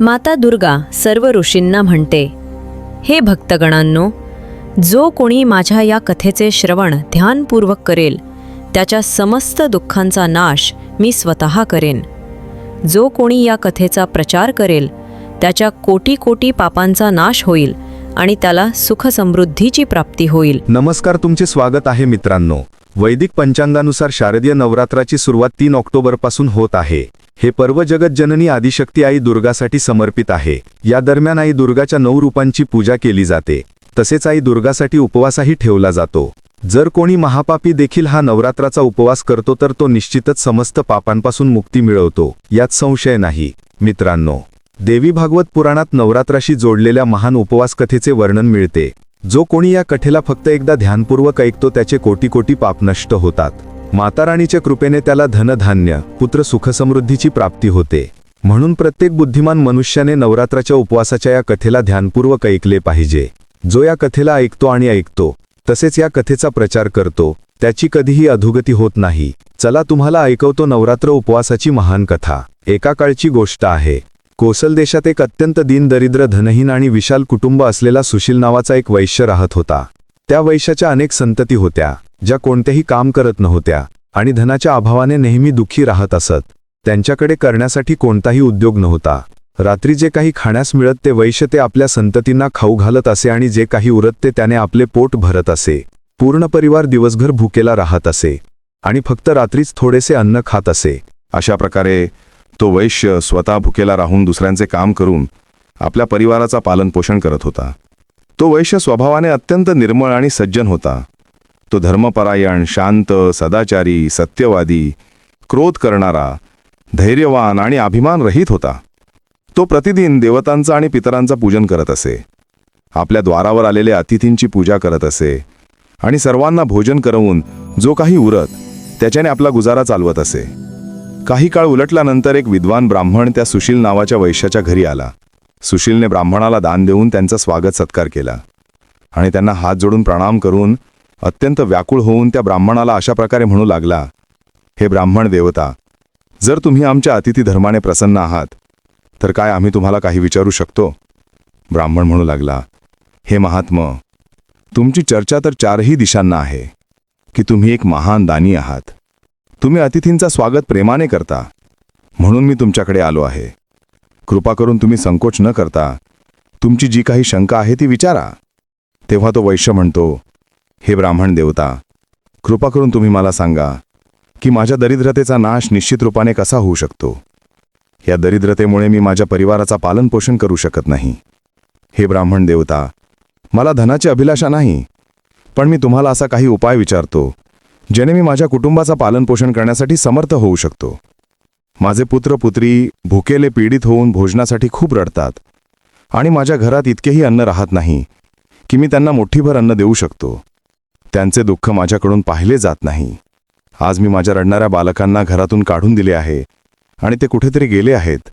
माता दुर्गा सर्व ऋषींना म्हणते हे भक्तगणांनो जो कोणी माझ्या या कथेचे श्रवण ध्यानपूर्वक करेल त्याच्या समस्त दुःखांचा नाश मी स्वतः करेन. जो कोणी या कथेचा प्रचार करेल त्याच्या कोटी कोटी पापांचा नाश होईल आणि त्याला सुखसमृद्धीची प्राप्ती होईल. नमस्कार तुमचे स्वागत आहे मित्रांनो. वैदिक पंचांगानुसार शारदीय नवरात्राची सुरुवात तीन ऑक्टोबरपासून होत आहे. हे पर्व जगज्जननी आदिशक्ती आई दुर्गासाठी समर्पित आहे. या दरम्यान आई दुर्गाच्या नऊ रूपांची पूजा केली जाते. तसेच आई दुर्गासाठी उपवासही ठेवला जातो. जर कोणी महापापी देखील हा नवरात्राचा उपवास करतो तर तो निश्चितच समस्त पापांपासून मुक्ती मिळवतो. यात संशय नाही. मित्रांनो देवी भागवत पुराणात नवरात्राशी जोडलेल्या महान उपवास कथेचे वर्णन मिळते. जो कोणी या कथेला फक्त एकदा ध्यानपूर्वक ऐकतो त्याचे कोटी कोटी पाप नष्ट होतात. माताराणीच्या कृपेने त्याला धनधान्य पुत्र सुखसमृद्धीची प्राप्ती होते. म्हणून प्रत्येक बुद्धिमान मनुष्याने नवरात्राच्या उपवासाच्या या कथेला ध्यानपूर्वक ऐकले पाहिजे. जो या कथेला ऐकतो आणि ऐकतो तसेच या कथेचा प्रचार करतो त्याची कधीही अधोगती होत नाही. चला तुम्हाला ऐकवतो नवरात्र उपवासाची महान कथा. एका काळची गोष्ट आहे. कोसल देशात एक अत्यंत दीनदरिद्र धनहीन आणि विशाल कुटुंब असलेला सुशील नावाचा एक वैश्य राहत होता. त्या वैशाच्या अनेक संतती होत्या ज्या कोणतेही काम करत नव्हत्या आणि धनाच्या अभावाने नेहमी दुःखी राहत असत. त्यांच्याकडे करण्यासाठी कोणताही उद्योग नव्हता. रात्री जे काही खाण्यास मिळत ते वैश्य ते आपल्या संततींना खाऊ घालत असे आणि जे काही उरत ते त्याने आपले पोट भरत असे. पूर्ण परिवार दिवसभर भुकेला राहत असे. आणि फक्त रात्रीच थोडेसे अन्न खात असे. अशा प्रकारे तो वैश्य स्वतः भुकेला राहून दुसऱ्यांचे काम करून आपल्या परिवाराचा पालनपोषण करत होता. तो वैश्य स्वभावाने अत्यंत निर्मळ आणि सज्जन होता. तो धर्मपरायण शांत सदाचारी सत्यवादी क्रोध करणारा धैर्यवान आणि अभिमान रहित होता. तो प्रतिदिन देवतांचं आणि पितरांचं पूजन करत असे. आपल्या द्वारावर आलेल्या अतिथींची पूजा करत असे आणि सर्वांना भोजन करवून जो काही उरत त्याच्याने आपला गुजारा चालवत असे. काही काळ उलटल्यानंतर एक विद्वान ब्राह्मण त्या सुशील नावाच्या वैश्याच्या घरी आला. सुशीलने ब्राह्मणाला दान देऊन त्यांचा स्वागत सत्कार केला. आणि त्यांना हात जोडून प्रणाम करून अत्यंत व्याकुळ होऊन त्या ब्राह्मणाला अशा प्रकारे म्हणू लागला हे ब्राह्मण देवता जर तुम्ही आमच्या अतिथी धर्माने प्रसन्न आहात तर काय आम्ही तुम्हाला काही विचारू शकतो? ब्राह्मण म्हणू लागला हे महात्म तुमची चर्चा तर चारही दिशांना आहे की तुम्ही एक महान दानी आहात. तुम्ही अतिथींचा स्वागत प्रेमाने करता म्हणून मी तुमच्याकडे आलो आहे. कृपा करून तुम्ही संकोच न करता. तुमची जी काही शंका आहे ती विचारा. तेव्हा तो वैश्य म्हणतो हे ब्राह्मण देवता कृपा करून तुम्ही मला सांगा की माझ्या दरिद्रतेचा नाश निश्चित रूपाने कसा होऊ शकतो? या दरिद्रतेमुळे मी माझ्या परिवाराचा पालनपोषण करू शकत नाही. हे ब्राह्मण देवता मला धनाची अभिलाषा नाही पण मी तुम्हाला असा काही उपाय विचारतो ज्याने मी माझ्या कुटुंबाचा पालनपोषण करण्यासाठी समर्थ होऊ शकतो. माझे पुत्र पुत्री भुकेले पीडित होऊन भोजनासाठी खूप रडतात. आणि माझ्या घरात इतकेही अन्न राहत नाही की मी त्यांना मोठीभर अन्न देऊ शकतो. त्यांचे दुःख माझ्याकडून पाहिले जात नाही. आज मी माझ्या रडणाऱ्या बालकांना घरातून काढून दिले आहे आणि ते कुठेतरी गेले आहेत.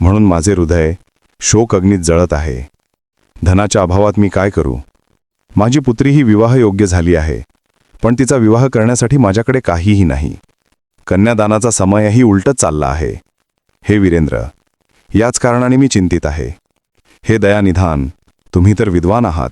म्हणून माझे हृदय शोक अग्नीत जळत आहे. धनाच्या अभावात मी काय करू? माझी पुत्री ही विवाहयोग्य झाली आहे पण तिचा विवाह करण्यासाठी माझ्याकडे काहीही नाही. कन्यादानाचा समयही उलटच चालला आहे. हे वीरेंद्र याच कारणाने मी चिंतित आहे. हे दयानिधान तुम्ही तर विद्वान आहात.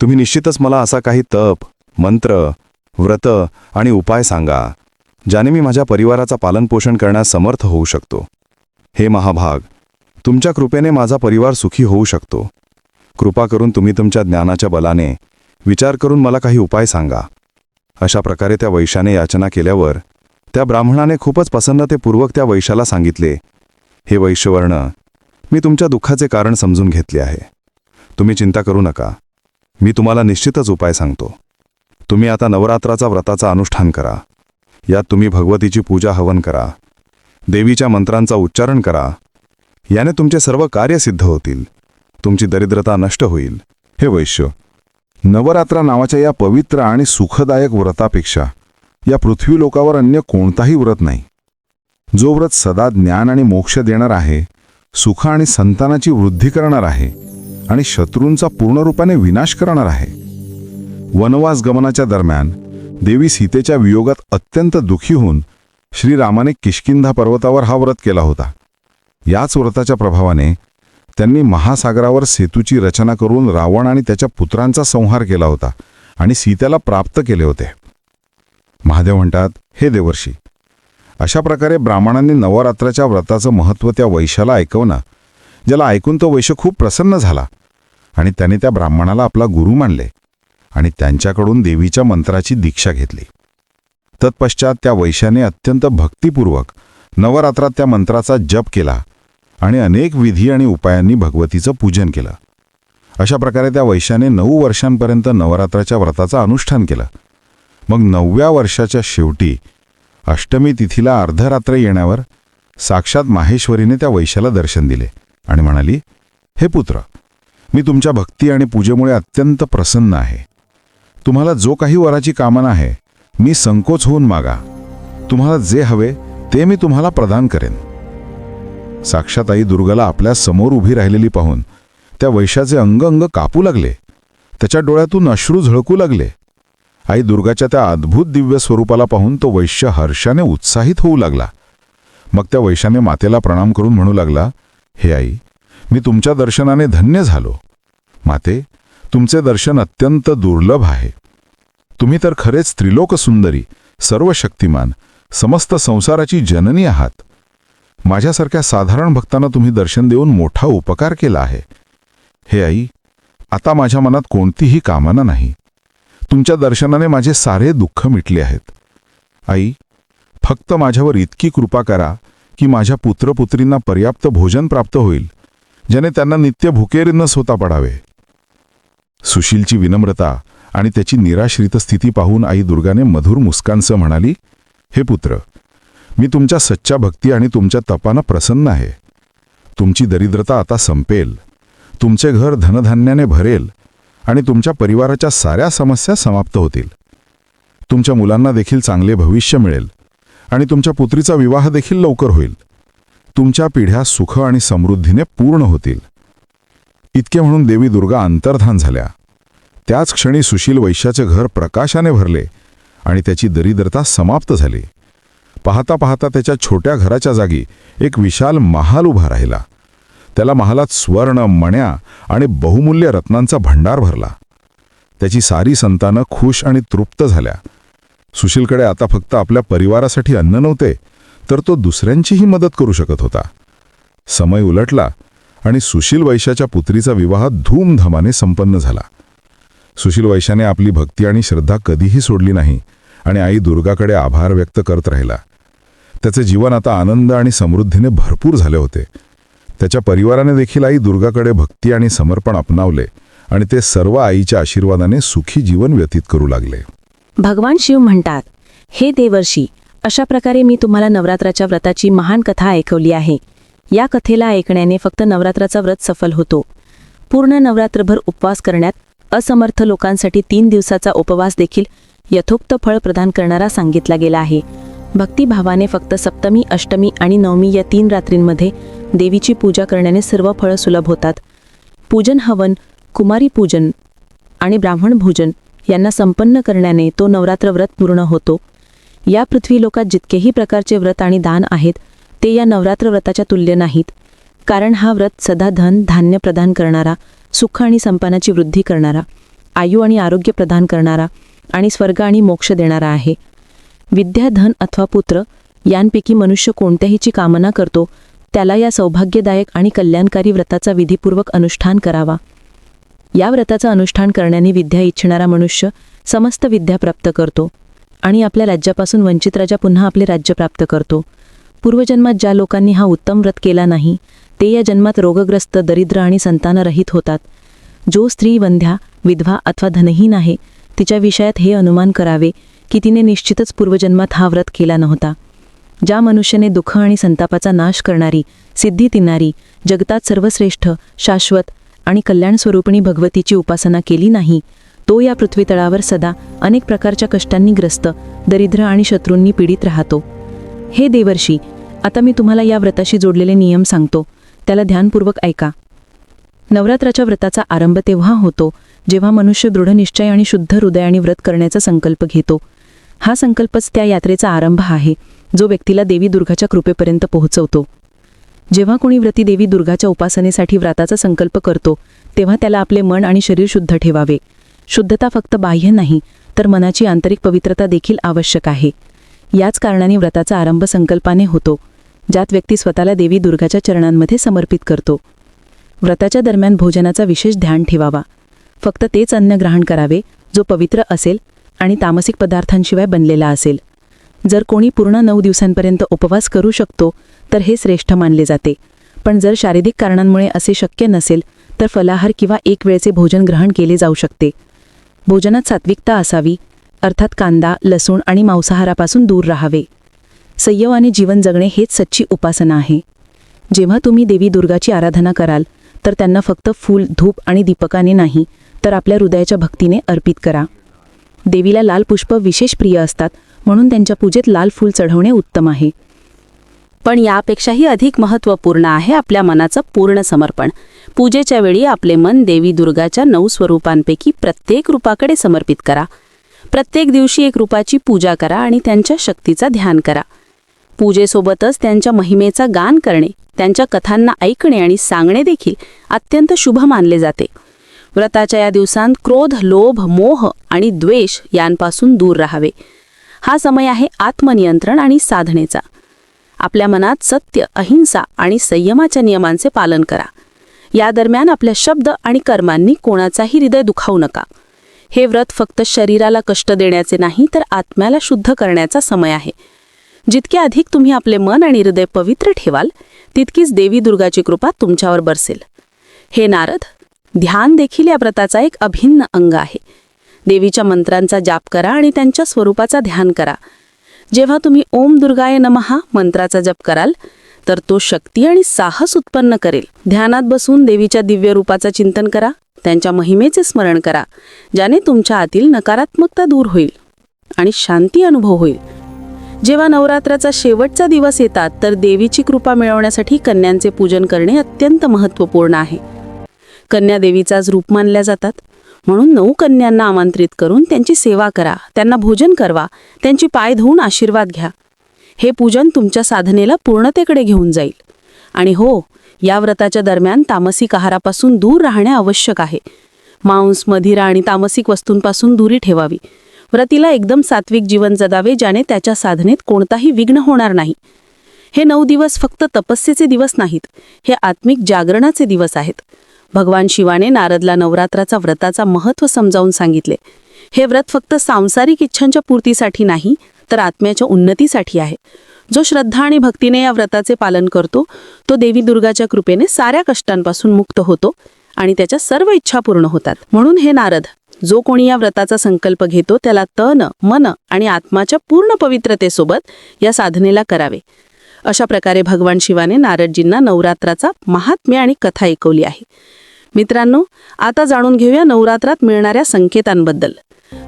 तुम्ही निश्चितच मला असा काही तप मंत्र व्रत आणि उपाय सांगा ज्याने मी माझ्या परिवाराचा पालनपोषण करण्यास समर्थ होऊ शकतो. हे महाभाग तुमच्या कृपेने माझा परिवार सुखी होऊ शकतो. कृपा करून तुम्ही तुमच्या ज्ञानाच्या बलाने विचार करून मला काही उपाय सांगा. अशा प्रकारे त्या वैशाने याचना केल्यावर त्या ब्राह्मणाने खूपच प्रसन्नतेपूर्वक त्या वैशाला सांगितले हे वैश्यवर्ण मी तुमच्या दुःखाचे कारण समजून घेतले आहे. तुम्ही चिंता करू नका. मी तुम्हाला निश्चितच उपाय सांगतो. तुम्ही आता नवरात्राचा व्रताचा अनुष्ठान करा. यात तुम्ही भगवतीची पूजा हवन करा. देवीच्या मंत्रांचा उच्चारण करा. याने तुमचे सर्व कार्य सिद्ध होतील. तुमची दरिद्रता नष्ट होईल. हे वैश्य नवरात्रा नावाच्या या पवित्र आणि सुखदायक व्रतापेक्षा या पृथ्वी लोकावर अन्य कोणताही व्रत नाही. जो व्रत सदा ज्ञान आणि मोक्ष देणार आहे सुख आणि संतानाची वृद्धी करणार आहे आणि शत्रूंचा पूर्णरूपाने विनाश करणार आहे. वनवास गमनाच्या दरम्यान देवी सीतेच्या वियोगात अत्यंत दुखी होऊन श्रीरामाने किष्किंधा पर्वतावर हा व्रत केला होता. याच व्रताच्या प्रभावाने त्यांनी महासागरावर सेतूची रचना करून रावण आणि त्याच्या पुत्रांचा संहार केला होता आणि सीतेला प्राप्त केले होते. महादेव म्हणतात हे देवर्षी अशा प्रकारे ब्राह्मणांनी नवरात्राच्या व्रताचं महत्त्व त्या वैशाला ऐकवणं ज्याला ऐकून तो वैश्य खूप प्रसन्न झाला आणि त्याने त्या ब्राह्मणाला आपला गुरु मानले आणि त्यांच्याकडून देवीच्या मंत्राची दीक्षा घेतली. तत्पश्चात त्या वैश्याने अत्यंत भक्तिपूर्वक नवरात्रात त्या मंत्राचा जप केला आणि अनेक विधी आणि उपायांनी भगवतीचं पूजन केलं. अशा प्रकारे त्या वैश्याने नऊ वर्षांपर्यंत नवरात्राच्या व्रताचं अनुष्ठान केलं. मग नवव्या वर्षाच्या शेवटी अष्टमी तिथीला अर्धरात्र येण्यावर साक्षात माहेश्वरीने त्या वैशाला दर्शन दिले आणि म्हणाली हे पुत्र मी तुमच्या भक्ती आणि पूजेमुळे अत्यंत प्रसन्न आहे. तुम्हाला जो काही वराची कामना आहे मी संकोच होऊन मागा. तुम्हाला जे हवे ते मी तुम्हाला प्रदान करेन. साक्षात आई दुर्गाला आपल्यासमोर उभी राहिलेली पाहून त्या वैशाचे अंग अंग कापू लागले. त्याच्या डोळ्यातून अश्रू झळकू लागले. आई दुर्गाच्या त्या अद्भुत दिव्य स्वरूपाला पाहून तो वैश्य हर्षाने उत्साहित होऊ लागला. मग त्या वैशाने मातेला प्रणाम करून म्हणू लागला हे आई मी तुमच्या दर्शनाने धन्य झालो. माते तुमचे दर्शन अत्यंत दुर्लभ आहे. तुम्ही तर खरेच त्रिलोक सुंदरी सर्व शक्तिमान समस्त संसाराची जननी आहात. माझ्यासारख्या साधारण भक्तांना तुम्ही दर्शन देऊन मोठा उपकार केला आहे. हे आई आता माझ्या मनात कोणतीही कामना नाही. तुमच्या दर्शनाने माझे सारे दुःख मिटले आहेत. आई फक्त माझ्यावर इतकी कृपा करा की माझ्या पुत्रपुत्रींना पर्याप्त भोजन प्राप्त होईल ज्याने त्यांना नित्य भुकेर न स्वतः पडावे. सुशीलची विनम्रता आणि त्याची निराश्रित स्थिती पाहून आई दुर्गाने मधुर मुस्कानसह म्हणाली हे पुत्र मी तुमच्या सच्च्या भक्ती आणि तुमच्या तपानं प्रसन्न आहे. तुमची दरिद्रता आता संपेल. तुमचे घर धनधान्याने भरेल. आणि तुमच्या परिवाराच्या साऱ्या समस्या समाप्त होतील. तुमच्या मुलांना देखील चांगले भविष्य मिळेल आणि तुमच्या पुत्रीचा विवाह देखील लवकर होईल. तुमच्या पिढ्या सुख आणि समृद्धीने पूर्ण होतील. इतके म्हणून देवी दुर्गा अंतर्धान झाल्या. त्याच क्षणी सुशील वैश्याचे घर प्रकाशाने भरले आणि त्याची दरिद्रता समाप्त झाली. पाहता पाहता त्याच्या छोट्या घराच्या जागी एक विशाल महाल उभा राहिला. त्याला महालात स्वर्ण मण्या आणि बहुमूल्य रत्नांचा भंडार भरला. त्याची सारी संतानं खुश आणि तृप्त झाल्या. सुशीलकडे आता फक्त आपल्या परिवारासाठी अन्न नव्हते तर तो दुसऱ्यांचीही मदत करू शकत होता. समय उलटला आणि सुशील वैशाच्या पुत्रीचा विवाह धूमधामाने संपन्न झाला. सुशील वैश्याने आपली भक्ती आणि श्रद्धा कधीही सोडली नाही आणि आई दुर्गाकडे आभार व्यक्त करत राहिला. त्याचे जीवन आता आनंद आणि समृद्धीने भरपूर झाले होते. त्याच्या परिवाराने देखील आई दुर्गाकडे भक्ती आणि समर्पण अपनावले आणि ते सर्व आईच्या आशीर्वादाने सुखी जीवन व्यतीत करू लागले. भगवान शिव म्हणतात हे देवर्षी अशा प्रकारे मी तुम्हाला नवरात्राच्या व्रताची महान कथा ऐकवली आहे. या कथेला ऐकण्याने फक्त नवरात्राचा व्रत सफल होतो. पूर्ण नवरात्रभर उपवास करण्यात असमर्थ लोकांसाठी तीन दिवसाचा उपवास देखील यथोक्त फळ प्रदान करणारा सांगितला गेला आहे. भक्तिभावाने फक्त सप्तमी अष्टमी आणि नवमी या तीन रात्रींमध्ये देवीची पूजा करण्याने सर्व फळं सुलभ होतात. पूजन हवन कुमारी पूजन आणि ब्राह्मण भोजन यांना संपन्न करण्याने तो नवरात्र व्रत पूर्ण होतो. या पृथ्वी लोकात जितकेही प्रकारचे व्रत आणि दान आहेत ते या नवरात्र व्रताच्या तुल्य नाहीत. कारण हा व्रत सदा धन धान्य प्रदान करणारा सुख आणि संपन्नाची वृद्धी करणारा आयु आणि आरोग्य प्रदान करणारा आणि स्वर्ग आणि मोक्ष देणारा आहे. विद्या धन अथवा पुत्र यांपैकी मनुष्य कोणत्याहीची कामना करतो त्याला या सौभाग्यदायक आणि कल्याणकारी व्रताचा विधीपूर्वक अनुष्ठान करावा. या व्रताचं अनुष्ठान करण्याने विद्या इच्छिणारा मनुष्य समस्त विद्या प्राप्त करतो आणि आपल्या राज्यापासून वंचित राजा पुन्हा आपले राज्य प्राप्त करतो. पूर्वजन्मात ज्या लोकांनी हा उत्तम व्रत केला नाही ते या जन्मात रोगग्रस्त दरिद्र आणि संतानरहित होतात. जो स्त्री वंध्या विधवा अथवा धनहीन आहे तिच्या विषयात हे अनुमान करावे की तिने निश्चितच पूर्वजन्मात हा व्रत केला नव्हता. ज्या मनुष्याने दुःख आणि संतापाचा नाश करणारी सिद्धी तिनारी जगतात सर्वश्रेष्ठ शाश्वत आणि कल्याण स्वरूपिणी भगवतीची उपासना केली नाही तो या पृथ्वीतळावर सदा अनेक प्रकारच्या कष्टांनी ग्रस्त दरिद्र आणि शत्रूंनी पीडित राहतो. हे देवर्षी आता मी तुम्हाला या व्रताशी जोडलेले नियम सांगतो. त्याला ध्यानपूर्वक ऐका. नवरात्राच्या व्रताचा आरंभ तेव्हा होतो जेव्हा मनुष्य दृढनिश्चय आणि शुद्ध हृदयाने व्रत करण्याचा संकल्प घेतो. हा संकल्पच त्या यात्रेचा आरंभ आहे. जो व्यक्तीला देवी दुर्गाच्या कृपेपर्यंत पोहोचवतो. जेव्हा कोणी व्रती देवी दुर्गाच्या उपासनेसाठी व्रताचा संकल्प करतो तेव्हा त्याला आपले मन आणि शरीर शुद्ध ठेवावे. शुद्धता फक्त बाह्य नाही तर मनाची आंतरिक पवित्रता देखील आवश्यक आहे. याच कारणाने व्रताचा आरंभ संकल्पाने होतो ज्यात व्यक्ती स्वतःला देवी दुर्गाच्या चरणांमध्ये समर्पित करतो. व्रताच्या दरम्यान भोजनाचा विशेष ध्यान ठेवावा. फक्त तेच अन्न ग्रहण करावे जो पवित्र असेल आणि तामसिक पदार्थांशिवाय बनलेला असेल. जर कोणी पूर्ण नऊ दिवसांपर्यंत उपवास करू शकतो तर हे श्रेष्ठ मानले जाते. पण जर शारीरिक कारणांमुळे असे शक्य नसेल तर फलाहार किंवा एक वेळचे भोजन ग्रहण केले जाऊ शकते. भोजनात सात्विकता असावी अर्थात कांदा लसूण आणि मांसाहारापासून दूर राहावे. संयवाने जीवन जगणे हेच सच्ची उपासना आहे. जेव्हा तुम्ही देवी दुर्गाची आराधना कराल तर त्यांना फक्त फूल धूप आणि दीपकाने नाही तर आपल्या हृदयाच्या भक्तीने अर्पित करा. देवीला लाल पुष्प विशेष प्रिय असतात म्हणून त्यांच्या पूजेत लाल फूल चढवणे उत्तम आहे. पण यापेक्षाही अधिक महत्त्वपूर्ण आहे आपल्या मनाचं पूर्ण समर्पण. पूजेच्या वेळी आपले मन देवी दुर्गाच्या नऊ स्वरूपांपैकी प्रत्येक रूपाकडे समर्पित करा. प्रत्येक दिवशी एक रूपाची पूजा करा आणि त्यांच्या शक्तीचा ध्यान करा. पूजेसोबतच त्यांच्या महिमेचा गान करणे त्यांच्या कथांना ऐकणे आणि सांगणे देखील अत्यंत शुभ मानले जाते. व्रताच्या या दिवसांत क्रोध लोभ मोह आणि द्वेष यांपासून दूर राहावे. हा समय आहे आत्मनियंत्रण आणि साधनेचा. आपल्या मनात सत्य अहिंसा आणि संयमाच्या नियमांचे पालन करा. या दरम्यान आपल्या शब्द आणि कर्मांनी कोणाचाही हृदय दुखावू नका. हे व्रत फक्त शरीराला कष्ट देण्याचे नाही तर आत्म्याला शुद्ध करण्याचा समय आहे. जितके अधिक तुम्ही आपले मन आणि हृदय पवित्र ठेवाल तितकीच देवी दुर्गाची कृपा तुमच्यावर बरसेल. हे नारद ध्यान देखील या व्रताचा एक अभिन्न अंग आहे. देवीच्या मंत्रांचा जाप करा आणि त्यांच्या स्वरूपाचा ध्यान करा. जेव्हा तुम्ही ओम दुर्गाय नमहा मंत्राचा जप कराल तर तो शक्ती आणि साहस उत्पन्न करेल. ध्यानात बसून देवीच्या दिव्य रूपाचं चिंतन करा त्यांच्या महिमेचे स्मरण करा ज्याने तुमच्या आतील नकारात्मकता दूर होईल आणि शांती अनुभव होईल. जेव्हा नवरात्राचा शेवटचा दिवस येतात तर देवीची कृपा मिळवण्यासाठी कन्यांचे पूजन करणे अत्यंत महत्त्वपूर्ण आहे. कन्या देवीचाच रूप मानल्या जातात. म्हणून नऊ कन्यांना आमंत्रित करून त्यांची सेवा करा त्यांना भोजन करवा त्यांची पाय धुवून आशीर्वाद घ्या. हे पूजन तुमच्या साधनेला पूर्णतेकडे घेऊन जाईल. आणि हो या व्रताच्या दरम्यान तामसिक आहारापासून दूर राहणे आवश्यक आहे. मांस मधिरा आणि तामसिक वस्तूंपासून दुरी ठेवावी. व्रतीला एकदम सात्विक जीवन जगावे ज्याने त्याच्या साधनेत कोणताही विघ्न होणार नाही. हे नऊ दिवस फक्त तपस्येचे दिवस नाहीत हे आत्मिक जागरणाचे दिवस आहेत. भगवान शिवाने नारदला नवरात्राचा व्रताचा महत्त्व समजावून सांगितले. हे व्रत फक्त सांसारिक इच्छांच्या पूर्तीसाठी नाही तर आत्म्याच्या उन्नतीसाठी आहे. जो श्रद्धा आणि भक्तीने या व्रताचे पालन करतो तो देवी दुर्गाच्या कृपेने साऱ्या कष्टांपासून मुक्त होतो आणि त्याच्या सर्व इच्छा पूर्ण होतात. म्हणून हे नारद जो कोणी या व्रताचा संकल्प घेतो त्याला तन मन आणि आत्माच्या पूर्ण पवित्रतेसोबत या साधनेला करावे. अशा प्रकारे भगवान शिवाने नारदजींना नवरात्राचा महात्म्य आणि कथा ऐकवली आहे. मित्रांनो आता जाणून घेऊया नवरात्रात मिळणाऱ्या संकेतांबद्दल.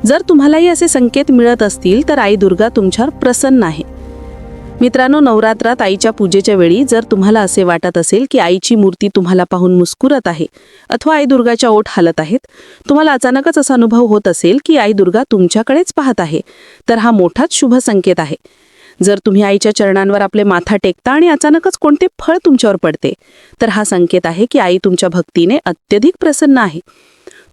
जर तुम्हालाही असे संकेत मिळत असतील तर आई दुर्गा तुमच्यावर प्रसन्न आहे. मित्रांनो नवरात्रात आईच्या पूजेच्या वेळी जर तुम्हाला असे वाटत असेल की आईची मूर्ती तुम्हाला पाहून मुस्कुरत आहे अथवा आई दुर्गाच्या ओठ हालत आहेत तुम्हाला अचानकच असा अनुभव होत असेल की आई दुर्गा तुमच्याकडेच पाहत आहे तर हा मोठाच शुभ संकेत आहे. जर तुम्ही आईच्या चरणांवर आपले माथा टेकता आणि अचानकच कोणते फळ तुमच्यावर पडते तर हा संकेत आहे की आई तुमच्या भक्तीने अत्यधिक प्रसन्न आहे.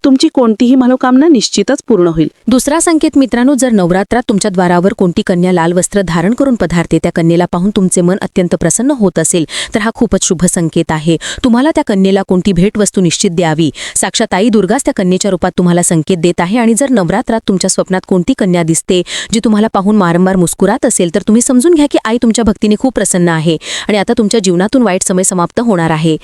तुमची कोणतीही मनोकामना निश्चितच पूर्ण होईल. दुसरा संकेत मित्रांनो जर नवरात्रात तुमच्या द्वारावर कोणती कन्या लाल वस्त्र धारण करून पधारते त्या कन्येला पाहून तुमचे मन अत्यंत प्रसन्न होत असेल तर हा खूपच शुभ संकेत आहे. तुम्हाला त्या कन्येला कोणती भेटवस्तू निश्चित द्यावी? साक्षात आई दुर्गाच त्या कन्येच्या रूपात तुम्हाला संकेत देत आहे आणि जर नवरात्रात तुमच्या स्वप्नात कोणती कन्या दिसते जी तुम्हाला पाहून वारंवार मुस्कुरात असेल तर तुम्ही समजून घ्या की आई तुमच्या भक्तीने खूप प्रसन्न आहे आणि आता तुमच्या जीवनातून वाईट समय समाप्त होणार आहे.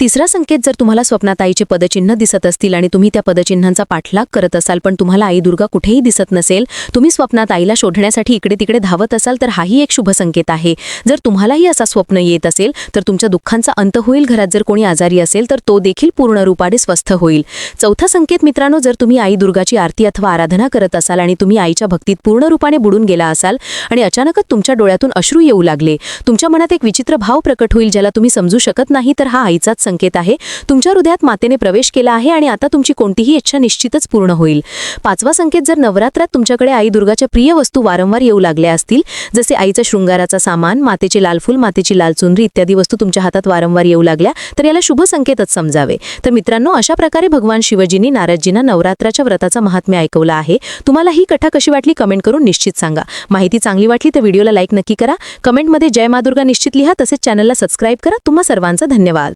तिसरा संकेत जर तुम्हाला स्वप्नात आईचे पदचिन्ह दिसत असतील आणि तुम्ही त्या पदचिन्हांचा पाठलाग करत असाल पण तुम्हाला आई दुर्गा कुठेही दिसत नसेल तुम्ही स्वप्नात आईला शोधण्यासाठी इकडे तिकडे धावत असाल तर हाही एक शुभ संकेत आहे. जर तुम्हालाही असा स्वप्न येत असेल तर तुमच्या दुःखांचा अंत होईल. घरात जर कोणी आजारी असेल तर तो देखील पूर्ण रूपाने स्वस्थ होईल. चौथा संकेत मित्रांनो जर तुम्ही आई दुर्गाची आरती अथवा आराधना करत असाल आणि तुम्ही आईच्या भक्तीत पूर्ण रूपाने बुडून गेला असाल आणि अचानकच तुमच्या डोळ्यातून अश्रू येऊ लागले तुमच्या मनात एक विचित्र भाव प्रकट होईल ज्याला तुम्ही समजू शकत नाही तर हा आईचाच संकेत आहे. तुमच्या हृदयात मातेने प्रवेश केला आहे आणि आता तुमची कोणती कोणतीही इच्छा निश्चितच पूर्ण होईल. पाचवा संकेत जर नवरात्रात तुमच्याकडे आई दुर्गाच्या प्रिय वस्तू वारंवार येऊ लागल्या असतील जसे आईचा शृंगाराचा सामान मातेचे लालफूल मातेची लाल चुनरी इत्यादी वस्तू तुमच्या हातात वारंवार येऊ लागल्या तर याला शुभ संकेतच समजावे. तर मित्रांनो अशा प्रकारे भगवान शिवजींनी नारदजींना नवरात्राच्या व्रताचा महात्म्य ऐकवला आहे. तुम्हाला ही कथा कशी वाटली कमेंट करून निश्चित सांगा. माहिती चांगली वाटली तर व्हिडिओला लाईक नक्की करा. कमेंटमध्ये जय मादुर्गा निश्चित लिहा तसेच चॅनलला सबस्क्राईब करा. तुम्हा सर्वांचा धन्यवाद.